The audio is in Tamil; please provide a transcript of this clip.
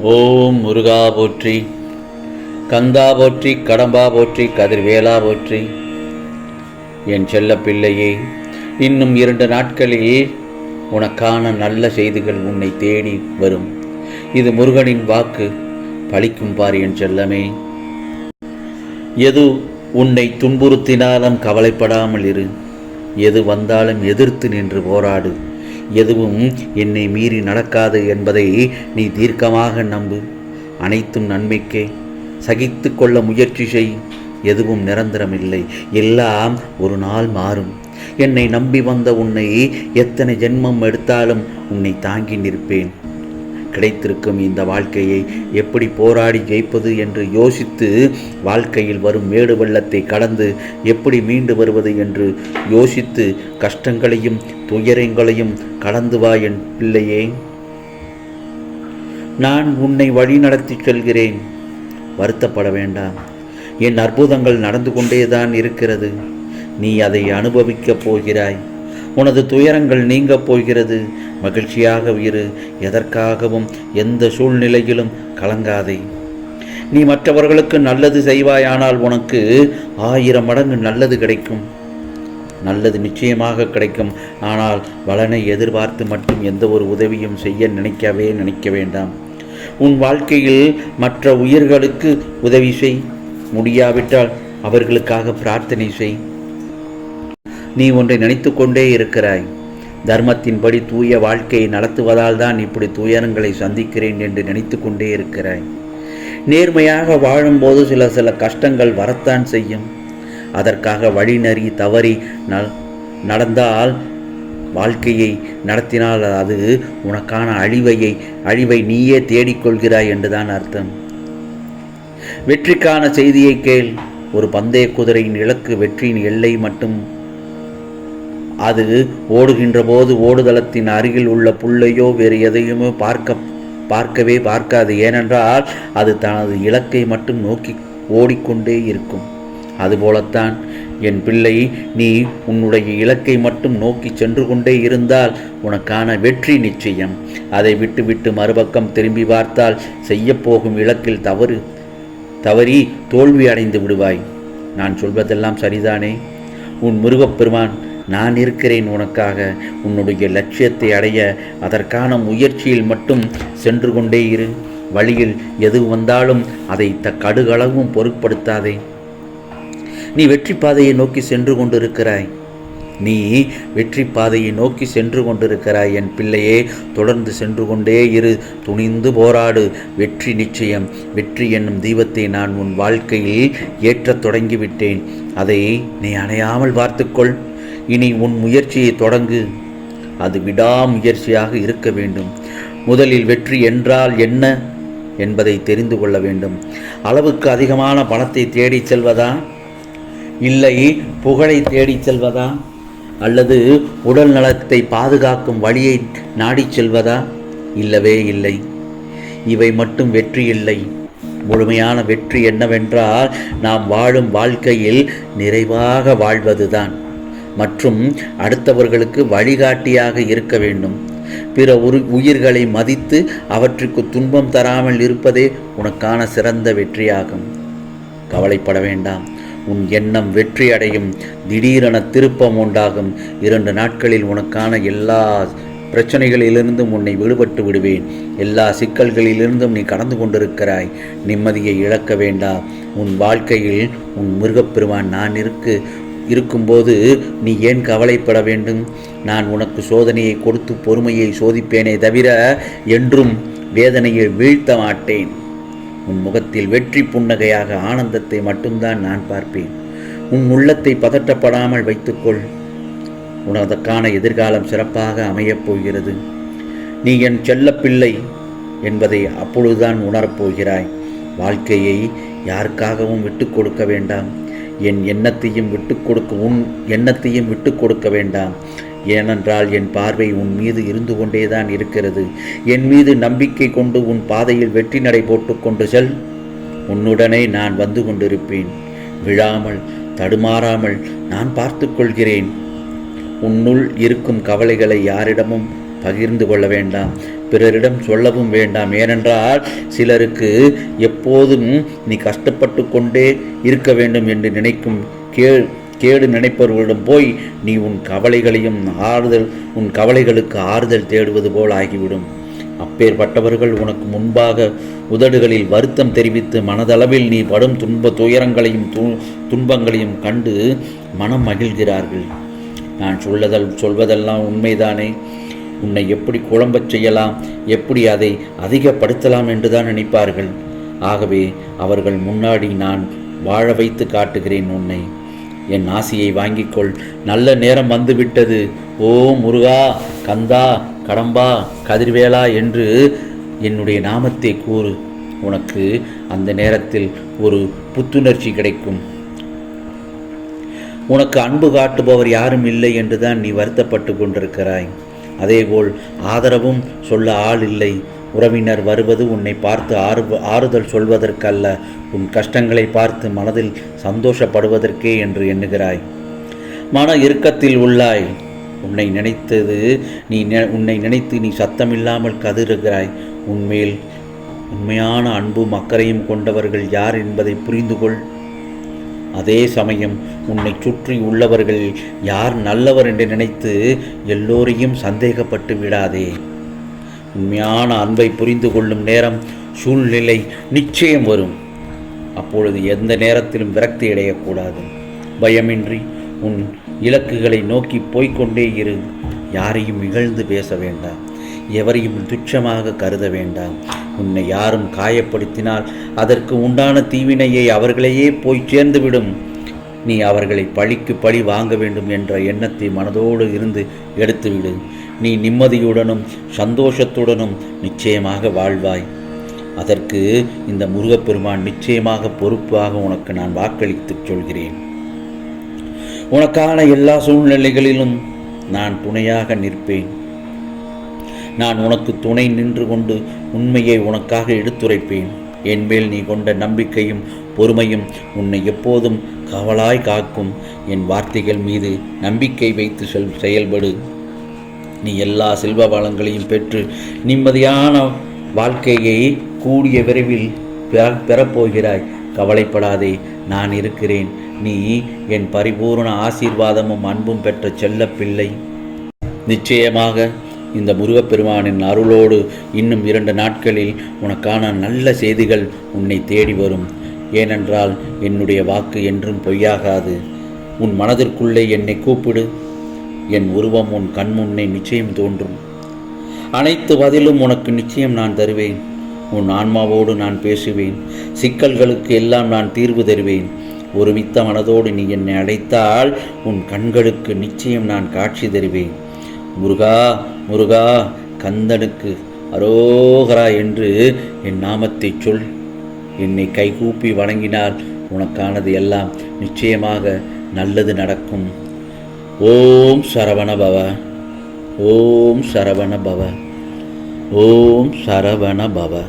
ஓம் முருகா போற்றி கந்தா போற்றி கடம்பா போற்றி கதிர்வேலா போற்றி. என் செல்ல பிள்ளையே இன்னும் இரண்டு நாட்களில் உனக்கான நல்ல செய்திகள் உன்னை தேடி வரும். இது முருகனின் வாக்கு பழிக்கும் பார் என் செல்லமே. எது உன்னை துன்புறுத்தினாலும் கவலைப்படாமல் இரு. எது வந்தாலும் எதிர்த்து நின்று போராடு. எதுவும் என்னை மீறி நடக்காது என்பதை நீ தீர்க்கமாக நம்பு. அனைத்தும் நன்மைக்கே. சகித்து கொள்ள முயற்சி செய். எதுவும் நிரந்தரமில்லை. எல்லாம் ஒரு நாள் மாறும். என்னை நம்பி வந்த உன்னை எத்தனை ஜென்மம் எடுத்தாலும் உன்னை தாங்கி நிற்பேன். கிடைத்திருக்கும் இந்த வாழ்க்கையை எப்படி போராடி ஜெயிப்பது என்று யோசித்து வாழ்க்கையில் வரும் மேடு வெள்ளத்தை கடந்து எப்படி மீண்டு வருவது என்று யோசித்து கஷ்டங்களையும் துயரங்களையும் கடந்து வா என் பிள்ளையே. நான் உன்னை வழி நடத்தி செல்கிறேன். வருத்தப்பட வேண்டாம். என் அற்புதங்கள் நடந்து கொண்டேதான் இருக்கிறது. நீ அதை அனுபவிக்கப் போகிறாய். உனது துயரங்கள் நீங்கப் போகிறது. மகிழ்ச்சியாக இரு. எதற்காகவும் எந்த சூழ்நிலையிலும் கலங்காதே. நீ மற்றவர்களுக்கு நல்லது செய்வாயானால் உனக்கு ஆயிரம் மடங்கு நல்லது கிடைக்கும். நல்லது நிச்சயமாக கிடைக்கும். ஆனால் பலனை எதிர்பார்த்து மட்டும் எந்த ஒரு உதவியும் செய்ய நினைக்கவே நினைக்க வேண்டாம். உன் வாழ்க்கையில் மற்ற உயிர்களுக்கு உதவி செய். முடியாவிட்டால் அவர்களுக்காக பிரார்த்தனை செய். நீ ஒன்றை நினைத்து கொண்டே இருக்கிறாய். தர்மத்தின்படி தூய வாழ்க்கையை நடத்துவதால் தான் இப்படி துயரங்களை சந்திக்கிறேன் என்று நினைத்து கொண்டே இருக்கிறாய். நேர்மையாக வாழும்போது சில சில கஷ்டங்கள் வரத்தான் செய்யும். அதற்காக வழிநறி தவறி நடந்தால் வாழ்க்கையை நடத்தினால் அது உனக்கான அழிவையை அழிவை நீயே தேடிக்கொள்கிறாய் என்றுதான் அர்த்தம். வெற்றிக்கான செய்தியை கேள். ஒரு பந்தய குதிரையின் இலக்கு வெற்றியின் எல்லை மட்டும் அது ஓடுகின்ற போது ஓடுதளத்தின் அருகில் உள்ள புல்லையோ வேறு எதையுமே பார்க்க பார்க்கவே பார்க்காது. ஏனென்றால் அது தனது இலக்கை மட்டும் நோக்கி ஓடிக்கொண்டே இருக்கும். அதுபோலத்தான் என் பிள்ளை நீ உன்னுடைய இலக்கை மட்டும் நோக்கி சென்று கொண்டே இருந்தால் உனக்கான வெற்றி நிச்சயம். அதை விட்டுவிட்டு மறுபக்கம் திரும்பி பார்த்தால் செய்யப்போகும் இலக்கில் தவறு தவறி தோல்வி அடைந்து விடுவாய். நான் சொல்வதெல்லாம் சரிதானே? உன் முருகப்பெருமான் நான் இருக்கிறேன் உனக்காக. உன்னுடைய லட்சியத்தை அடைய அதற்கான முயற்சியில் மட்டும் சென்று கொண்டே இரு. வழியில் எது வந்தாலும் அதை த கடுகளவும் பொருட்படுத்தாதே. நீ வெற்றி பாதையை நோக்கி சென்று கொண்டிருக்கிறாய். நீ வெற்றி பாதையை நோக்கி சென்று கொண்டிருக்கிறாய். என் பிள்ளையே தொடர்ந்து சென்று கொண்டே இரு. துணிந்து போராடு. வெற்றி நிச்சயம். வெற்றி என்னும் தீபத்தை நான் உன் வாழ்க்கையில் ஏற்றத் தொடங்கிவிட்டேன். அதை நீ அணையாமல் பார்த்துக்கொள். இனி உன் முயற்சியை தொடங்கு. அது விடாமுயற்சியாக இருக்க வேண்டும். முதலில் வெற்றி என்றால் என்ன என்பதை தெரிந்து கொள்ள வேண்டும். அளவுக்கு அதிகமான பணத்தை தேடிச் செல்வதா? இல்லை புகழை தேடிச் செல்வதா? அல்லது உடல் நலத்தை பாதுகாக்கும் வழியை நாடிச் செல்வதா? இல்லவே இல்லை. இவை மட்டும் வெற்றி இல்லை. முழுமையான வெற்றி என்னவென்றால் நாம் வாழும் வாழ்க்கையில் நிறைவாக வாழ்வதுதான். மற்றும் அடுத்தவர்களுக்கு வழிகாட்டியாக இருக்க வேண்டும். பிற உரு உயிர்களை மதித்து அவற்றுக்கு துன்பம் தராமல் இருப்பதே உனக்கான சிறந்த வெற்றியாகும். கவலைப்பட வேண்டாம். உன் எண்ணம் வெற்றி அடையும் திடீரென திருப்பம் உண்டாகும். இரண்டு நாட்களில் உனக்கான எல்லா பிரச்சனைகளிலிருந்தும் உன்னை விடுபட்டு விடுவேன். எல்லா சிக்கல்களிலிருந்தும் நீ கடந்து கொண்டிருக்கிறாய். நிம்மதியை இழக்க வேண்டாம். உன் வாழ்க்கையில் உன் முருகப்பெருமான் நான் இருக்கு. இருக்கும்போது நீ ஏன் கவலைப்பட வேண்டும்? நான் உனக்கு சோதனையை கொடுத்து பொறுமையை சோதிப்பேனே தவிர என்றும் வேதனையை வீழ்த்த மாட்டேன். உன் முகத்தில் வெற்றி புன்னகையாக ஆனந்தத்தை மட்டும்தான் நான் பார்ப்பேன். உன் உள்ளத்தை பதட்டப்படாமல் வைத்துக்கொள். உனதற்கான எதிர்காலம் சிறப்பாக அமையப் போகிறது. நீ என் செல்லப்பிள்ளை என்பதை அப்பொழுதுதான் உணரப்போகிறாய் வாழ்க்கையை யாருக்காகவும் விட்டுக் கொடுக்க வேண்டாம். என் எண்ணத்தையும் விட்டு கொடுக்க உன் எண்ணத்தையும் விட்டு கொடுக்க வேண்டாம். ஏனென்றால் என் பார்வை உன் மீது இருந்து கொண்டேதான் இருக்கிறது. என் மீது நம்பிக்கை கொண்டு உன் பாதையில் வெற்றி நடை போட்டுக்கொண்டு செல். உன்னுடனே நான் வந்து கொண்டிருப்பேன். விழாமல் தடுமாறாமல் நான் பார்த்து கொள்கிறேன். உன்னுள் இருக்கும் கவலைகளை யாரிடமும் பகிர்ந்து கொள்ள வேண்டாம். பிறரிடம் சொல்லவும் வேண்டாம். ஏனென்றால் சிலருக்கு எப்போதும் நீ கஷ்டப்பட்டு கொண்டே இருக்க வேண்டும் என்று நினைக்கும் கே கேடு நினைப்பவர்களிடம் போய் நீ உன் கவலைகளையும் ஆறுதல் உன் கவலைகளுக்கு ஆறுதல் தேடுவது போல் ஆகிவிடும். அப்பேற்பட்டவர்கள் உனக்கு முன்பாக உதடுகளில் வருத்தம் தெரிவித்து மனதளவில் நீ படும் துன்ப துயரங்களையும் து துன்பங்களையும் கண்டு மனம் மகிழ்கிறார்கள். நான் சொல்லதல் சொல்வதெல்லாம் உண்மைதானே? உன்னை எப்படி குழம்பச் செய்யலாம் எப்படி அதை அதிகப்படுத்தலாம் என்றுதான் நினைப்பார்கள். ஆகவே அவர்கள் முன்னாடி நான் வாழ வைத்து காட்டுகிறேன் உன்னை. என் ஆசையை வாங்கிக்கொள். நல்ல நேரம் வந்துவிட்டது. ஓ முருகா கந்தா கடம்பா கதிர்வேலா என்று என்னுடைய நாமத்தை கூறு. உனக்கு அந்த நேரத்தில் ஒரு புத்துணர்ச்சி கிடைக்கும். உனக்கு அன்பு காட்டுபவர் யாரும் இல்லை என்றுதான் நீ வருத்தப்பட்டு கொண்டிருக்கிறாய். அதேபோல் ஆதரவும் சொல்ல ஆள் இல்லை. உறவினர் வருவது உன்னை பார்த்து ஆறு ஆறுதல் சொல்வதற்கல்ல. உன் கஷ்டங்களை பார்த்து மனதில் சந்தோஷப்படுவதற்கே என்று எண்ணுகிறாய். மன இறுக்கத்தில் உள்ளாய். உன்னை நினைத்தது நீ நெ- உன்னை நினைத்து நீ சத்தமில்லாமல் கதிருகிறாய் உன்மேல் உண்மையான அன்பும் அக்கறையும் கொண்டவர்கள் யார் என்பதை புரிந்து கொள் அதே சமயம் உன்னை சுற்றி உள்ளவர்கள் யார் நல்லவர் என்று நினைத்து எல்லோரையும் சந்தேகப்பட்டு விடாதே. உண்மையான அன்பை புரிந்து கொள்ளும் நேரம் சூழ்நிலை நிச்சயம் வரும். அப்பொழுது எந்த நேரத்திலும் விரக்தி அடையக்கூடாது. பயமின்றி உன் இலக்குகளை நோக்கி போய்கொண்டே இரு. யாரையும் இகழ்ந்து பேச வேண்டாம். எவரையும் துச்சமாக கருத வேண்டாம். உன்னை யாரும் காயப்படுத்தினால் அதற்கு உண்டான தீவினையை அவர்களையே போய் சேர்ந்துவிடும். நீ அவர்களை பழிக்கு பழி வாங்க வேண்டும் என்ற எண்ணத்தை மனதோடு இருந்து எடுத்துவிடு. நீ நிம்மதியுடனும் சந்தோஷத்துடனும் நிச்சயமாக வாழ்வாய். அதற்கு இந்த முருகப்பெருமான் நிச்சயமாக பொறுப்பாக உனக்கு நான் வாக்களித்துச் சொல்கிறேன். உனக்கான எல்லா சூழ்நிலைகளிலும் நான் துணையாக நிற்பேன். நான் உனக்கு துணை நின்று கொண்டு உண்மையை உனக்காக எடுத்துரைப்பேன். என்மேல் நீ கொண்ட நம்பிக்கையும் பொறுமையும் உன்னை எப்போதும் கவலாய் காக்கும். என் வார்த்தைகள் மீது நம்பிக்கை வைத்து செல் செயல்படு. நீ எல்லா செல்வ வளங்களையும் பெற்று நிம்மதியான வாழ்க்கையை கூடிய விரைவில் பெற- பெறப்போகிறாய். கவலைப்படாதே நான் இருக்கிறேன். நீ என் பரிபூர்ண ஆசீர்வாதமும் அன்பும் பெற்ற செல்ல பிள்ளை நிச்சயமாக இந்த முருகப்பெருமானின் அருளோடு இன்னும் இரண்டு நாட்களில் உனக்கான நல்ல செய்திகள் உன்னை தேடி வரும். ஏனென்றால் என்னுடைய வாக்கு என்றும் பொய்யாகாது. உன் மனதிற்குள்ளே என்னை கூப்பிடு. என் உருவம் உன் கண்முன்னே நிச்சயம் தோன்றும். அனைத்து பதிலும் உனக்கு நிச்சயம் நான் தருவேன். உன் ஆன்மாவோடு நான் பேசுவேன். சிக்கல்களுக்கு எல்லாம் நான் தீர்வு தருவேன். ஒருமித்த மனதோடு நீ என்னை அழைத்தால் உன் கண்களுக்கு நிச்சயம் நான் காட்சி தருவேன். முருகா முருகா கந்தனுக்கு அரோகரா என்று என் நாமத்தை சொல். என்னை கைகூப்பி வணங்கினால் உனக்கானது எல்லாம் நிச்சயமாக நல்லது நடக்கும். ஓம் சரவண பவ. ஓம் சரவண பவ. ஓம் சரவண பவ.